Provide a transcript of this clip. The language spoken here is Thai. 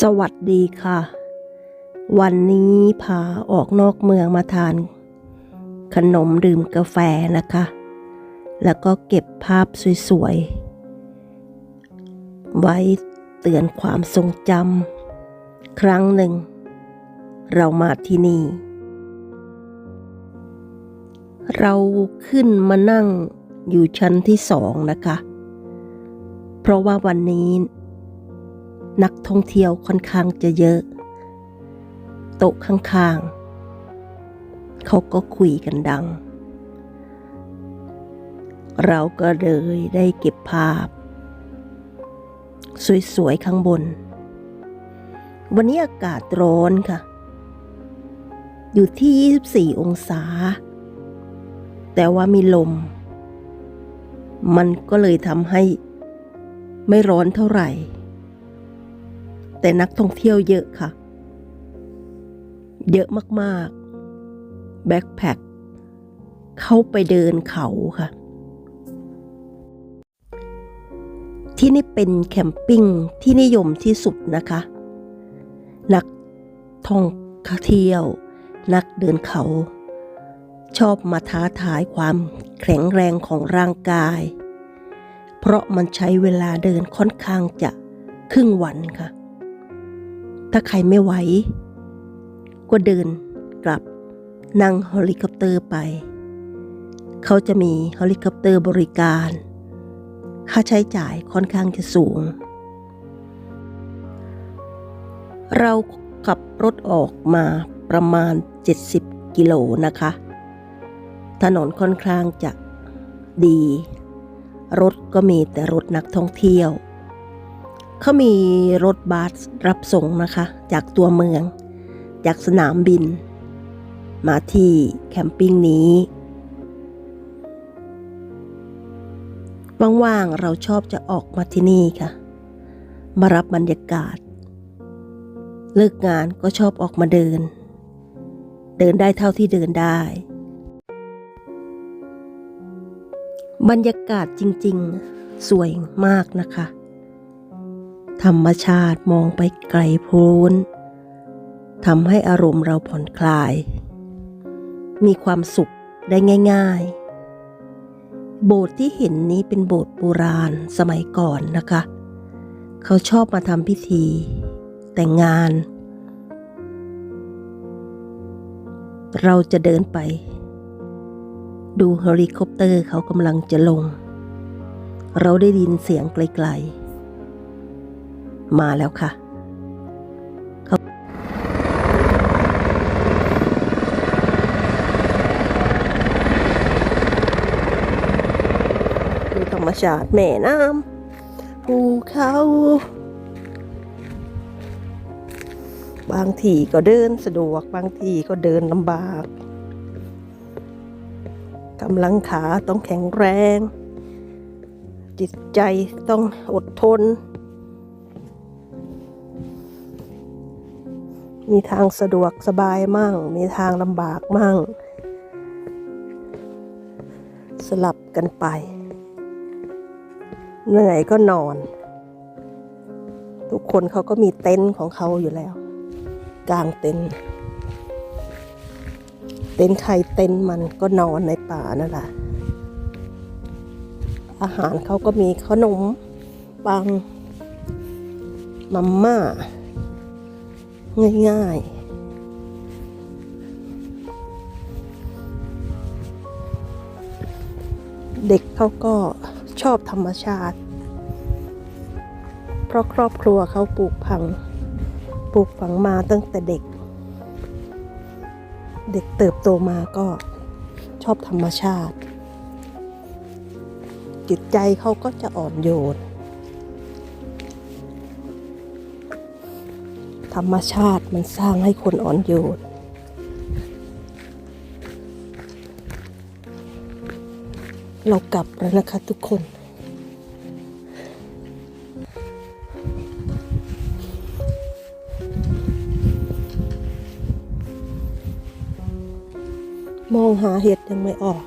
สวัสดีค่ะ วันนี้พาออกนอกเมืองมาทาน ขนมดื่มกาแฟนะคะ แล้วก็เก็บภาพสวยๆ ไว้เตือนความทรงจำครั้งหนึ่ง เรามาที่นี่ เราขึ้นมานั่งอยู่ชั้นที่สองนะคะ เพราะว่าวันนี้ นักท่องเที่ยวค่อนข้างจะเยอะ โต๊ะข้างๆ เขาก็คุยกันดัง เราก็เลยได้เก็บภาพ สวยๆ ข้างบน วันนี้อากาศร้อนค่ะ อยู่ที่ 24 องศา แต่ว่ามีลม มันก็เลยทำให้ไม่ร้อนเท่าไหร่ แต่นักท่องเที่ยวเยอะค่ะ เยอะมากๆ แบ็คแพคเข้าไปเดินเขาค่ะ ที่นี่เป็นแคมปิ้งที่นิยมที่สุดนะคะ นักท่องเที่ยว นักเดินเขา ชอบมาท้าทายความแข็งแรงของร่างกาย เพราะมันใช้เวลาเดินค่อนข้างจะครึ่งวันค่ะ ถ้าใครไม่ไหว ก็เดินกลับนั่งเฮลิคอปเตอร์ไป เขาจะมีเฮลิคอปเตอร์บริการ ค่าใช้จ่ายค่อนข้างจะสูง เราขับรถออกมาประมาณ 70 กิโลนะคะ ถนนค่อนข้างจะดี รถก็มีแต่รถนักท่องเที่ยว เขามีรถบัสรับส่งนะคะ จากตัวเมือง จากสนามบิน มาที่แคมปิ้งนี้ ว่างๆเราชอบจะออกมาที่นี่ค่ะ มารับบรรยากาศ เลิกงานก็ชอบออกมาเดิน เดินได้เท่าที่เดินได้ บรรยากาศจริงๆ สวยมากนะคะ ธรรมชาติมองไปไกลโพ้นทำให้อารมณ์เราผ่อนคลาย มีความสุขได้ง่าย ๆ โบสถ์ที่เห็นนี้เป็นโบสถ์โบราณสมัยก่อนนะคะ เขาชอบมาทำพิธี แต่งงาน เราจะเดินไป ดูเฮลิคอปเตอร์เขากำลังจะลง เราได้ยินเสียงไกล ๆ มาแล้วค่ะเขาดูธรรมชาติแม่น้ำภูเขา บางทีก็เดินสะดวก บางทีก็เดินลำบากกำลังขาต้องแข็งแรง จิตใจต้องอดทน มีทางสะดวกสบายมั่ง มีทางลำบากมั่ง สลับกันไป เหนื่อยก็นอน ทุกคนเขาก็มีเต็นท์ของเขาอยู่แล้ว กลางเต็นท์เต็นท์ใครเต็นท์มันก็นอนในป่านั่นแหละอาหารเขาก็มีขนมปังมัมม่า ง่ายๆเด็กเขาก็ชอบธรรมชาติ เพราะครอบครัวเขาปลูกพังปลูกฝังมาตั้งแต่เด็ก เด็กเติบโตมาก็ชอบธรรมชาติ จิตใจเขาก็จะอ่อนโยน ธรรมชาติมันสร้างให้คนอ่อนโยนเรากลับแล้วนะคะทุกคน มองหาเห็ดยังไม่ออก